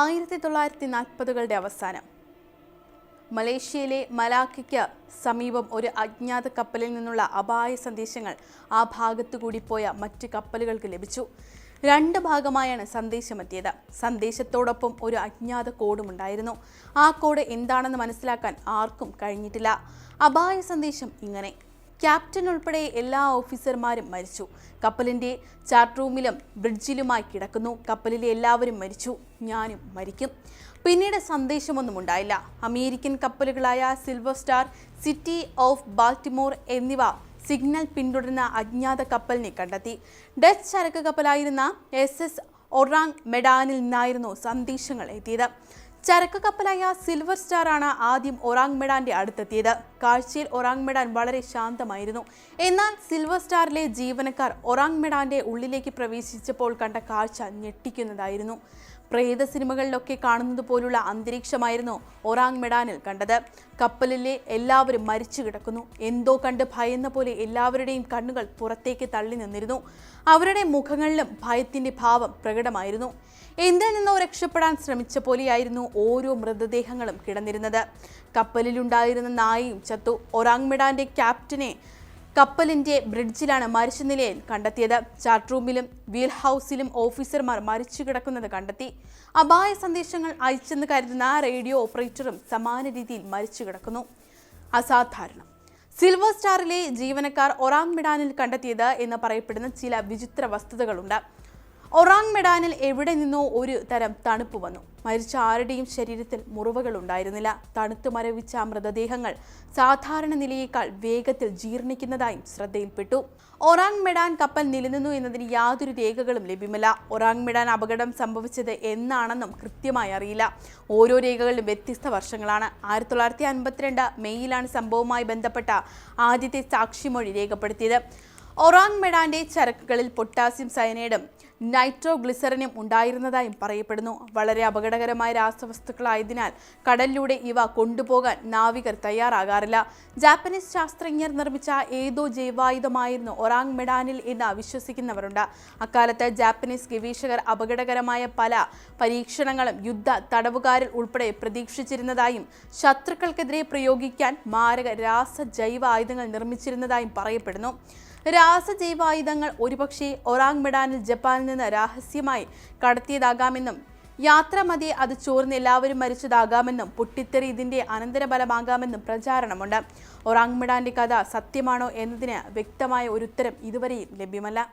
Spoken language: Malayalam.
ആയിരത്തി തൊള്ളായിരത്തി നാൽപ്പതുകളുടെ അവസാനം. മലേഷ്യയിലെ മലാക്കയ്ക്ക് സമീപം ഒരു അജ്ഞാത കപ്പലിൽ നിന്നുള്ള അപായ സന്ദേശങ്ങൾ ആ ഭാഗത്തു കൂടി പോയ മറ്റ് കപ്പലുകൾക്ക് ലഭിച്ചു. രണ്ട് ഭാഗമായാണ് സന്ദേശമെത്തിയത്. സന്ദേശത്തോടൊപ്പം ഒരു അജ്ഞാത കോഡും ഉണ്ടായിരുന്നു. ആ കോഡ് എന്താണെന്ന് മനസ്സിലാക്കാൻ ആർക്കും കഴിഞ്ഞിട്ടില്ല. അപായ സന്ദേശം ഇങ്ങനെ. ക്യാപ്റ്റൻ ഉൾപ്പെടെ എല്ലാ ഓഫീസർമാരും മരിച്ചു. കപ്പലിന്റെ ചാർട്ട് റൂമിലും ബ്രിഡ്ജിലുമായി കിടക്കുന്നു. കപ്പലിലെ എല്ലാവരും മരിച്ചു. ഞാനും മരിക്കും. പിന്നീട് സന്ദേശമൊന്നും ഉണ്ടായില്ല. American കപ്പലുകളായ Silver Star City of Baltimore എന്നിവ സിഗ്നൽ പിന്തുടരുന്ന അജ്ഞാത കപ്പലിനെ കണ്ടെത്തി. ഡച്ച് ചരക്ക് കപ്പലായിരുന്ന എസ് എസ് ഒറാങ് മെഡാനിൽ നിന്നായിരുന്നു സന്ദേശങ്ങൾ എത്തിയത്. ചരക്ക് കപ്പലായ സിൽവർ സ്റ്റാർ ആണ് ആദ്യം ഒറാങ് മെഡാന്റെ അടുത്തെത്തിയത്. കാഴ്ചയിൽ ഒറാങ് മെഡാൻ വളരെ ശാന്തമായിരുന്നു. എന്നാൽ സിൽവർ സ്റ്റാറിലെ ജീവനക്കാർ ഒറാങ് മെഡാന്റെ ഉള്ളിലേക്ക് പ്രവേശിച്ചപ്പോൾ കണ്ട കാഴ്ച ഞെട്ടിക്കുന്നതായിരുന്നു. പ്രേത സിനിമകളിലൊക്കെ കാണുന്നത് പോലുള്ള അന്തരീക്ഷമായിരുന്നു ഒറാങ് മെഡാനിൽ കണ്ടത്. കപ്പലിലെ എല്ലാവരും മരിച്ചു കിടക്കുന്നു. എന്തോ കണ്ട് ഭയന്ന പോലെ എല്ലാവരുടെയും കണ്ണുകൾ പുറത്തേക്ക് തള്ളി നിന്നിരുന്നു. അവരുടെ മുഖങ്ങളിലും ഭയത്തിന്റെ ഭാവം പ്രകടമായിരുന്നു. എന്തിൽ നിന്നോ രക്ഷപ്പെടാൻ ശ്രമിച്ച പോലെയായിരുന്നു ഓരോ മൃതദേഹങ്ങളും കിടന്നിരുന്നത്. കപ്പലിലുണ്ടായിരുന്ന നായയും ചത്തു. ഒറാങ് മെഡാന്റെ ക്യാപ്റ്റനെ കപ്പലിന്റെ ബ്രിഡ്ജിലാണ് മരിച്ച നിലയിൽ കണ്ടെത്തിയത്. ചാർട്ട് റൂമിലും വീൽ ഹൗസിലും ഓഫീസർമാർ മരിച്ചു കിടക്കുന്നത് കണ്ടെത്തി. അപായ സന്ദേശങ്ങൾ അയച്ചെന്ന് കരുതുന്ന റേഡിയോ ഓപ്പറേറ്ററും സമാന രീതിയിൽ മരിച്ചു കിടക്കുന്നു. അസാധാരണം. സിൽവർ സ്റ്റാറിലെ ജീവനക്കാർ ഒറാങ് മിടാനിൽ കണ്ടെത്തിയത് എന്ന് പറയപ്പെടുന്ന ചില വിചിത്ര വസ്തുതകളുണ്ട്. ഒറാങ് മെഡാനിൽ എവിടെ നിന്നോ ഒരു തരം തണുപ്പ് വന്നു. മരിച്ച ആരുടെയും ശരീരത്തിൽ മുറിവുകൾ ഉണ്ടായിരുന്നില്ല തണുത്തു മരവിച്ച മൃതദേഹങ്ങൾ സാധാരണ നിലയേക്കാൾ വേഗത്തിൽ ജീർണിക്കുന്നതായും ശ്രദ്ധയിൽപ്പെട്ടു. ഒറാങ് മെഡാൻ കപ്പൽ നിലനിന്നു എന്നതിന് യാതൊരു രേഖകളും ലഭ്യമല്ല. ഒറാങ് മെഡാൻ അപകടം സംഭവിച്ചത് എന്നാണെന്നും കൃത്യമായി അറിയില്ല. ഓരോ രേഖകളിലും വ്യത്യസ്ത വർഷങ്ങളാണ്. ആയിരത്തി തൊള്ളായിരത്തി അൻപത്തിരണ്ട് മെയ്യിലാണ് സംഭവവുമായി ബന്ധപ്പെട്ട ആദ്യത്തെ സാക്ഷിമൊഴി രേഖപ്പെടുത്തിയത്. ഒറാങ് മെഡാന്റെ ചരക്കുകളിൽ പൊട്ടാസ്യം സയനൈഡും നൈട്രോഗ്ലിസറിനും ഉണ്ടായിരുന്നതായും പറയപ്പെടുന്നു. വളരെ അപകടകരമായ രാസവസ്തുക്കളായതിനാൽ കടലിലൂടെ ഇവ കൊണ്ടുപോകാൻ നാവികർ തയ്യാറാകാറില്ല. ജാപ്പനീസ് ശാസ്ത്രജ്ഞർ നിർമ്മിച്ച ഏതോ ജൈവായുധമായിരുന്നു ഒറാങ് മെഡാനിൽ എന്ന് വിശ്വസിക്കുന്നവരുണ്ട്. അക്കാലത്ത് ജാപ്പനീസ് ഗവേഷകർ അപകടകരമായ പല പരീക്ഷണങ്ങളും യുദ്ധ തടവുകാരിൽ ഉൾപ്പെടെ പ്രതീക്ഷിച്ചിരുന്നതായും ശത്രുക്കൾക്കെതിരെ പ്രയോഗിക്കാൻ മാരക രാസ ജൈവ ആയുധങ്ങൾ നിർമ്മിച്ചിരുന്നതായും പറയപ്പെടുന്നു. രാസജൈവായുധങ്ങൾ ഒരുപക്ഷെ ഒറാങ് മെഡാനിൽ ജപ്പാനിൽ നിന്ന് രഹസ്യമായി കടത്തിയതാകാമെന്നും യാത്ര മതി അത് ചോർന്ന് എല്ലാവരും മരിച്ചതാകാമെന്നും പൊട്ടിത്തെറി ഇതിന്റെ അനന്തരഫലമാകാമെന്നും പ്രചാരണമുണ്ട്. ഒറാങ് മെഡാന്റെ കഥ സത്യമാണോ എന്നതിന് വ്യക്തമായ ഒരു ഉത്തരം ഇതുവരെയും ലഭ്യമല്ല.